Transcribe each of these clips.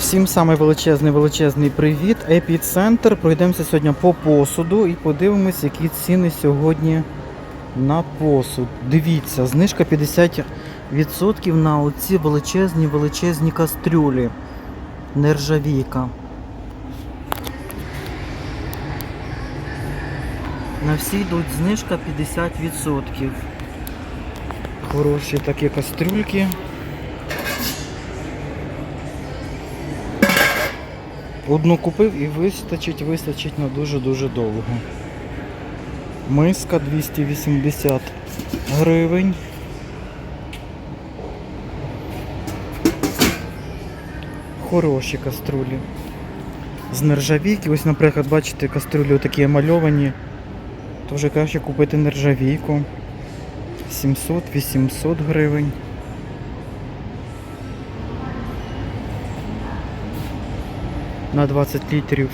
Всім самий величезний величезний привіт. Епіцентр. Пройдемося сьогодні по посуду і подивимось, які ціни сьогодні на посуд. Дивіться, знижка 50% на оці величезні величезні кастрюлі. Нержавійка. На всі йдуть знижка 50%. Хороші такі кастрюльки. Одну купив і вистачить, вистачить на дуже-дуже довго. Миска 280 гривень. Хороші каструлі. З нержавійки. Ось, наприклад, бачите, каструлі такі мальовані. То вже краще купити нержавійку. 700-800 гривень. На 20 літрів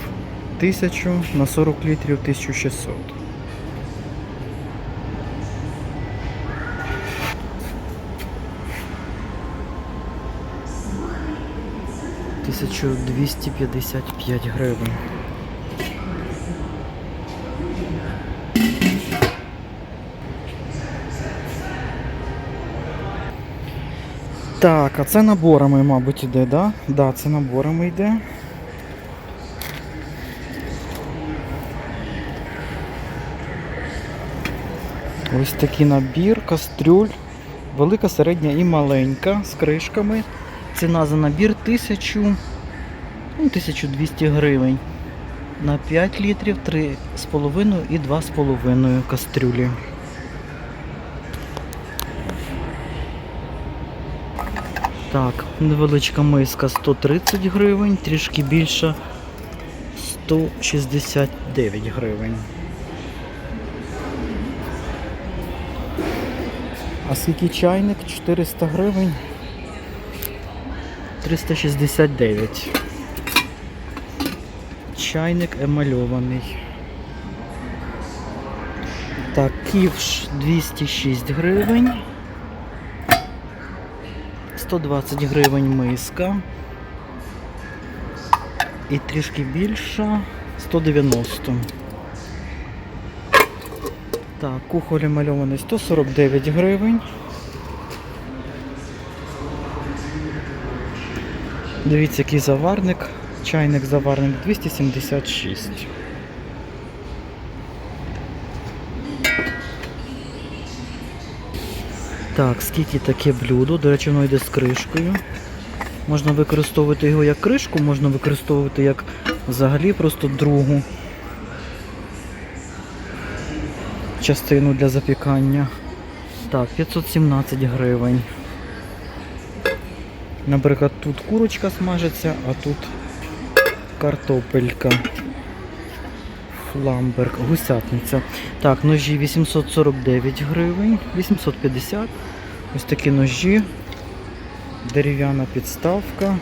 1000, на 40 літрів 1600. Тисячу двісті п'ятдесят п'ять гривень. Так, а це наборами, мабуть, іде, да? Да, це наборами йде. Ось такий набір, кастрюль. Велика, середня і маленька з кришками. Ціна за набір 1000, ну, 1200 гривень. На 5 літрів 3,5 і 2,5 кастрюлі. Так, невеличка миска 130 гривень, трішки більша 169 гривень. А скільки чайник? 400 гривень. 369. Чайник емальований. Так, ківш 206 гривень. 120 гривень миска. І трішки більша 190. Так, кухоль мальований 149 гривень. Дивіться, який заварник. Чайник заварник 276. Так, скільки таке блюдо? До речі, воно йде з кришкою. Можна використовувати його як кришку, можна використовувати як взагалі просто другу частину для запікання. Так, 517 гривень. Наприклад, тут курочка смажиться, а тут картопелька. Фламберг, гусятниця. Так, ножі 849 гривень, 850. Ось такі ножі. Дерев'яна підставка.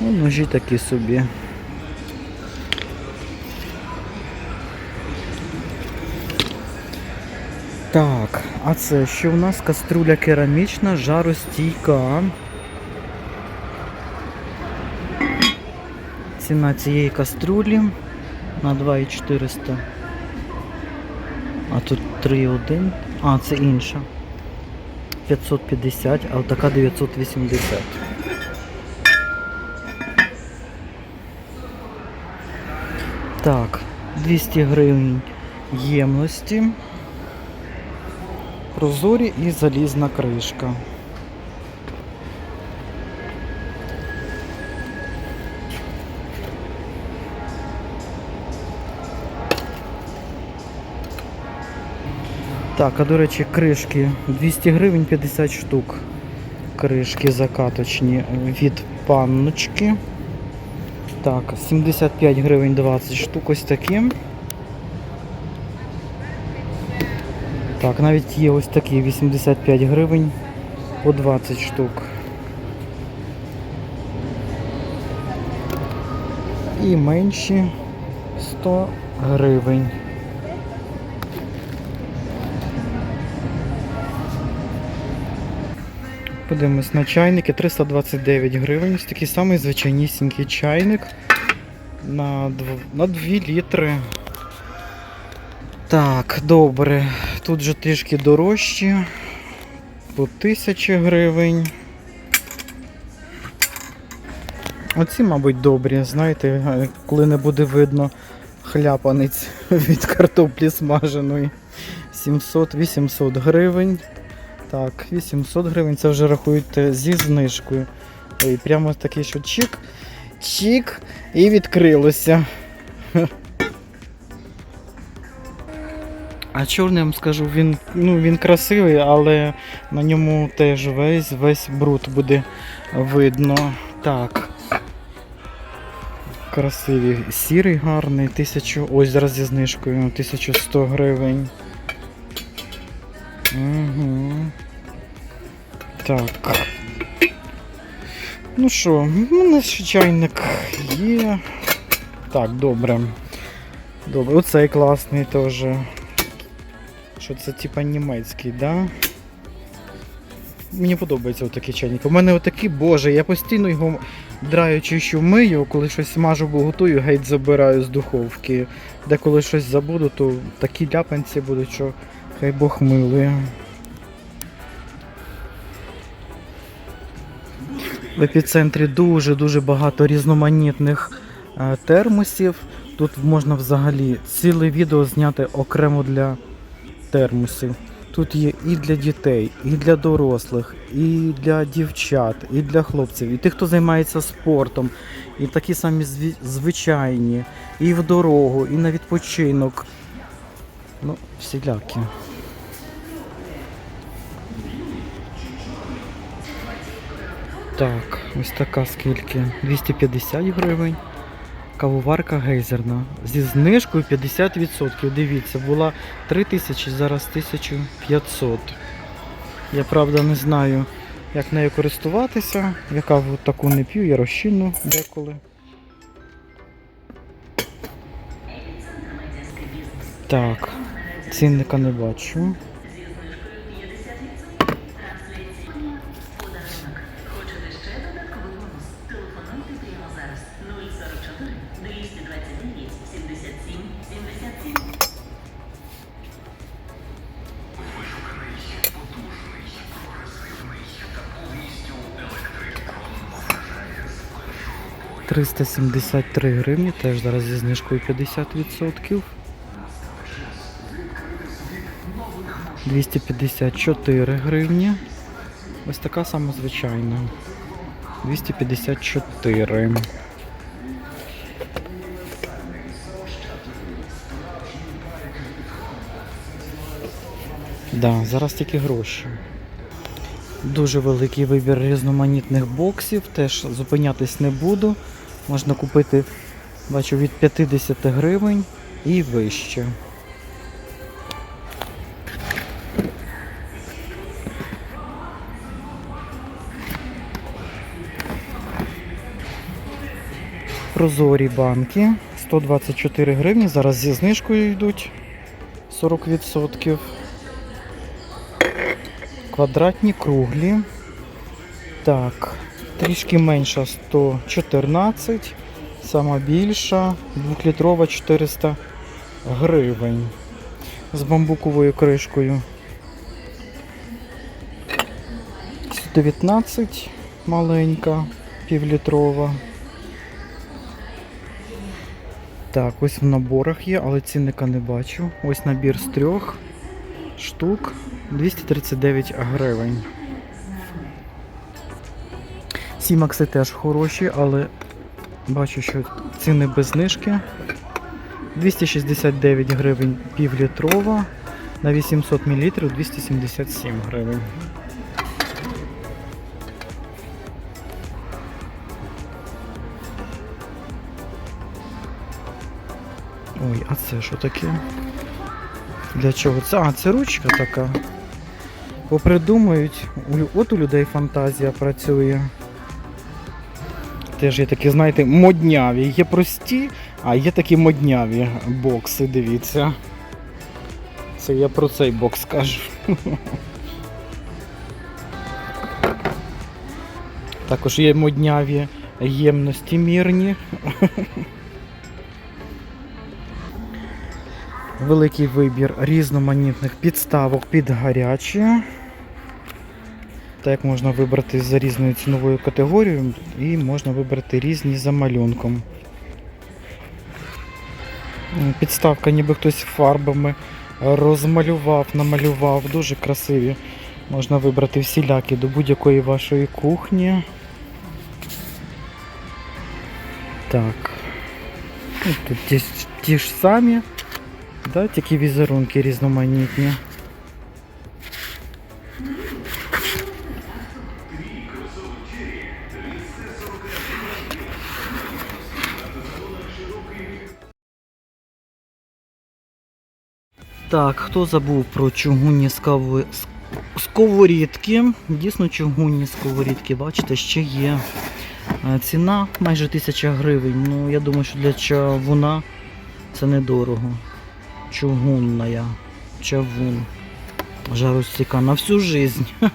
Ну, ножі такі собі. Так, а це що у нас? Каструля керамічна, жаростійка. Ціна цієї каструлі на 2,400. А тут 3,1. А, це інша. 550, а така 980. Так, 200 гривень ємності. Прозорі і залізна кришка. Так, а до речі, кришки 200 гривень 50 штук. Кришки закаточні від панночки. Так, 75 гривень 20 штук ось такі. Так, навіть є ось такі 85 гривень по 20 штук. І менші 100 гривень. Подивимось на чайники 329 гривень. Ось такий самий звичайнісінький чайник на 2, на 2 літри. Так, добре. Тут же трішки дорожчі. По 1000 гривень. Оці, мабуть, добрі, знаєте, коли не буде видно хляпанець від картоплі смаженої. 700-800 гривень. Так, 800 гривень це вже рахуєте зі знижкою. Ой, прямо такий, що чик, чик і відкрилося. А чорний, я вам скажу, він, ну, він красивий, але на ньому теж весь весь бруд буде видно. Так. Красивий. Сірий гарний, 1000. Ось зараз зі знижкою 1100 гривень. Угу. Так. Ну що, у мене ще чайник є. Так, добре. Добре, оцей класний теж. Що це типа німецький, да? Мені подобається отакий чайник. У мене отакий, боже, я постійно його драю чищу мию, коли щось смажу або готую, геть забираю з духовки. Деколи щось забуду, то такі ляпанці будуть, що хай Бог милує. В епіцентрі дуже-дуже багато різноманітних е, термосів. Тут можна взагалі ціле відео зняти окремо для термосів. Тут є і для дітей, і для дорослих, і для дівчат, і для хлопців, і тих, хто займається спортом, і такі самі звичайні, і в дорогу, і на відпочинок. Ну, всілякі. Так, ось така скільки? 250 гривень. Кавоварка гейзерна. Зі знижкою 50%. Дивіться, була 3000, зараз 1500. Я правда не знаю, як нею користуватися. Я каву таку не п'ю, я розчинну деколи. Так, цінника не бачу. Триста сімдесят три гривні, теж зараз зі знижкою 50%. 254 гривні. Ось така сама звичайна. 254. Да, зараз тільки гроші. Дуже великий вибір різноманітних боксів, теж зупинятись не буду. Можна купити, бачу, від 50 гривень і вище. Прозорі банки 124 гривні. Зараз зі знижкою йдуть 40%. Квадратні круглі. Так, трішки менша 114, сама більша, 2-літрова 400 гривень. З бамбуковою кришкою. 119 маленька, півлітрова. Так, ось в наборах є, але цінника не бачу. Ось набір з трьох штук 239 гривень. Сімакси теж хороші, але бачу, що ціни без знижки. 269 гривень півлітрова, на 800 мл 277 гривень. Ой, а це що таке? Для чого це? А, це ручка така. Попридумують. От у людей фантазія працює. Теж є такі, знаєте, модняві. Є прості, а є такі модняві бокси, дивіться. Це я про цей бокс кажу. Також є модняві ємності мірні. Великий вибір різноманітних підставок під гарячі. Так можна вибрати за різною ціновою категорією і можна вибрати різні за малюнком. Підставка, ніби хтось фарбами розмалював, намалював. Дуже красиві. Можна вибрати всілякі до будь-якої вашої кухні. Так. Ну, Тут ті, ті ж самі, да, тільки візерунки різноманітні. Так, хто забув про чугунні сковорідки? Дійсно, чугунні сковорідки, бачите, ще є. Е, Ціна майже 1000 гривень. Ну, я думаю, що для чавуна це недорого. Чугунна. Чавун. Жаростійка на всю жизнь.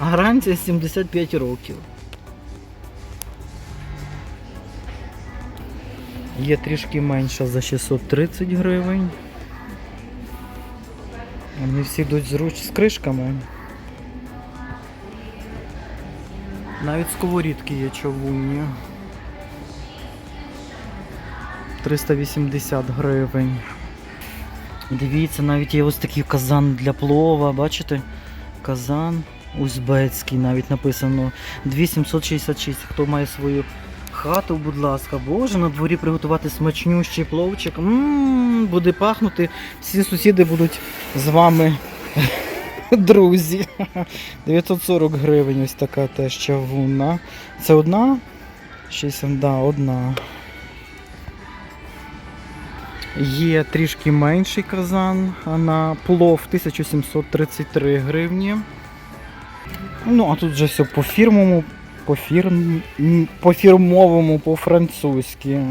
Гарантія 75 років. Є трішки менша за 630 гривень. Вони всі йдуть зруч з кришками. Навіть сковорідки є чавунні. 380 гривень. Дивіться, навіть є ось такий казан для плова, бачите? Казан узбецький, навіть написано 2766. Хто має свою хату, будь ласка, боже, на дворі приготувати смачнющий пловчик. Ммм, буде пахнути. Всі сусіди будуть з вами друзі. 940 гривень ось така теж чавунна. Це одна? 60, да, одна. Є трішки менший казан на плов 1733 гривні. Ну, а тут вже все по фірмовому, по, фірм... м, по фірмовому, по-французьки.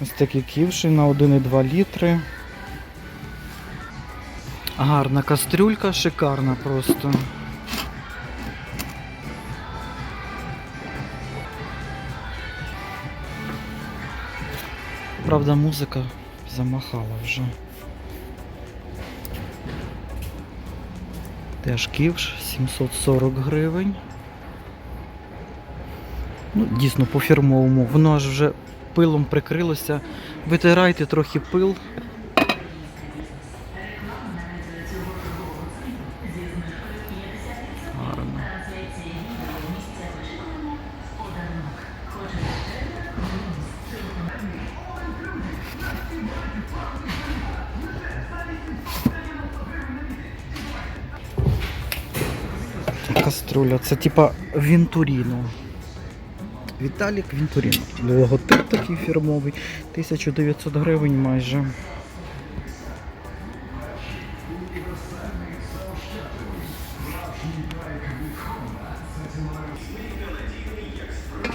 Ось такі ківші на 1,2 літри. Гарна кастрюлька, шикарна просто. Правда, музика замахала вже. Теж ківш 740 гривень. Ну, дійсно по фірмовому. Воно аж вже пилом прикрилося. Витирайте трохи пил. Гарно. Каструля, це типа Вінтуріно. Віталік Вінтуріно. Логотип такий фірмовий. 1900 гривень майже.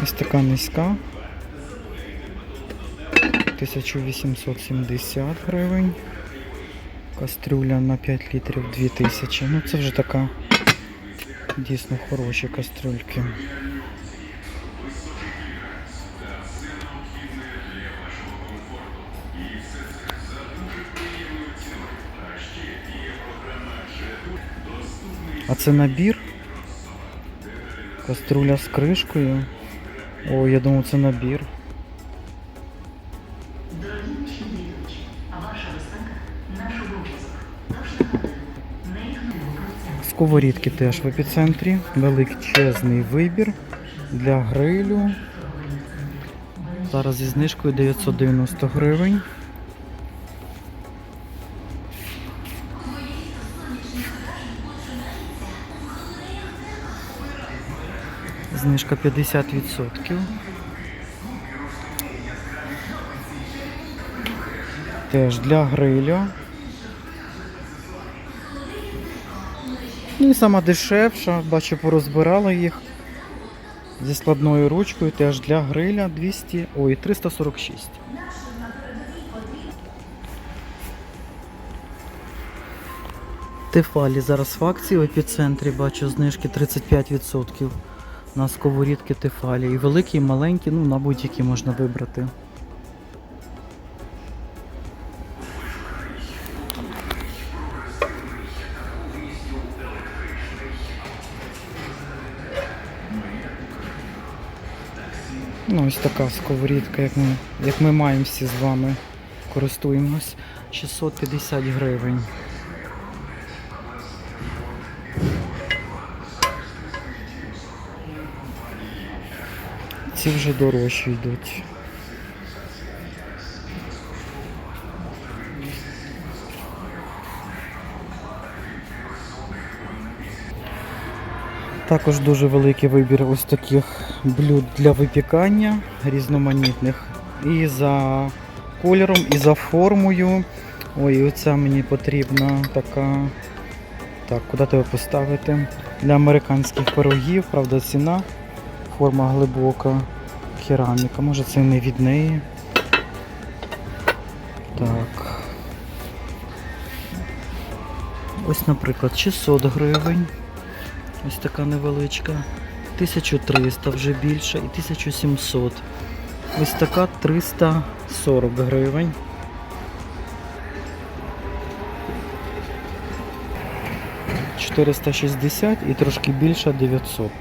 Ось така низька. 1870 гривень. Кастрюля на 5 літрів 2000. Ну це вже така дійсно хороші кастрюльки. А це набір. Каструля з кришкою. О, я думав, це набір. Сковорідки теж в епіцентрі. Величезний вибір для грилю. Зараз зі знижкою 990 гривень. Знижка 50%. Теж для грилю. Ну і сама дешевша, бачу, порозбирала їх зі складною ручкою, теж для гриля 200, ой, 346. Тефалі зараз в акції в епіцентрі, бачу знижки 35%. На сковорідки тефалі. І великі, і маленькі, ну, на будь-які можна вибрати. Ну, ось така сковорідка, як ми, як ми маємо всі з вами. Користуємось 650 гривень. Ці вже дорожчі йдуть. Також дуже великий вибір ось таких блюд для випікання різноманітних. І за кольором, і за формою. Ой, оця мені потрібна така. Так, куди тебе поставити? Для американських пирогів, правда, ціна. Форма глибока. Кераміка. Може це не від неї. Так. Ось, наприклад, 600 гривень. Ось така невеличка. 1300 вже більше і 1700. Ось така 340 гривень. Чотириста і трошки більше 900.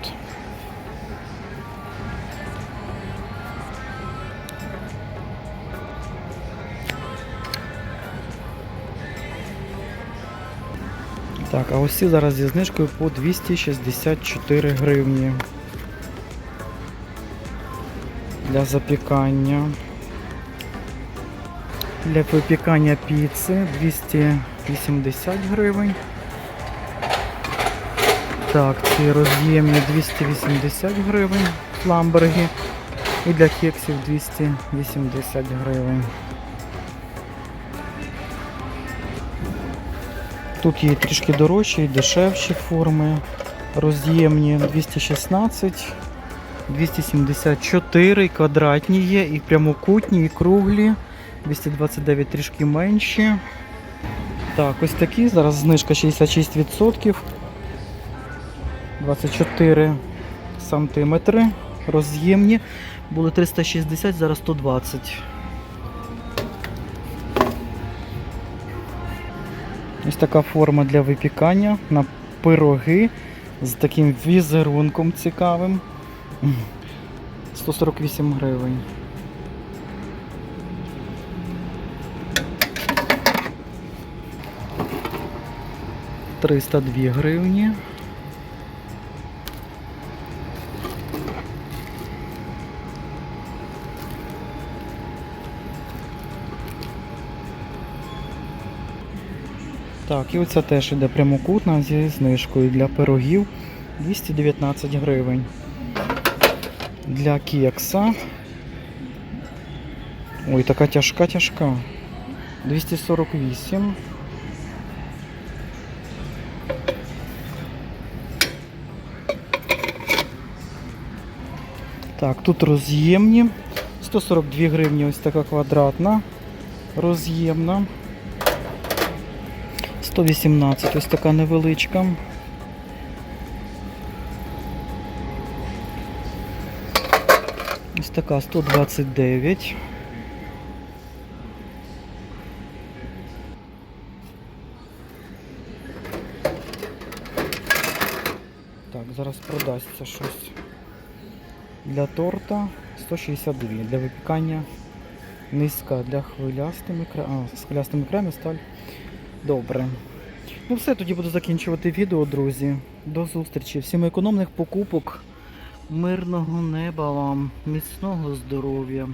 Так, а ось ці зараз зі знижкою по 264 гривні. Для запікання. Для випікання піци 280 гривень. Так, ці роз'ємні 280 гривень фламберги. І для кексів 280 гривень. Тут є трішки дорожчі і дешевші форми. Роз'ємні 216, 274 квадратні є, і прямокутні, і круглі. 229 трішки менші. Так, ось такі. Зараз знижка 66%. 24 сантиметри. Роз'ємні. Були 360, зараз 120. Ось така форма для випікання на пироги з таким візерунком цікавим. 148 гривень. Триста дві гривні. Так, і оця теж іде прямокутна зі знижкою для пирогів 219 гривень. Для кекса. Ой, така тяжка тяжка. 248. Так, тут роз'ємні. 142 гривні ось така квадратна. Роз'ємна. 118, ось така невеличка. Ось така 129. Так, зараз продасться щось. Для торта 162, для випікання низька, для хвилястими а, з хвилястими краями сталь. Добре. Ну все, тоді буду закінчувати відео, друзі. До зустрічі. Всім економних покупок, мирного неба вам, міцного здоров'я.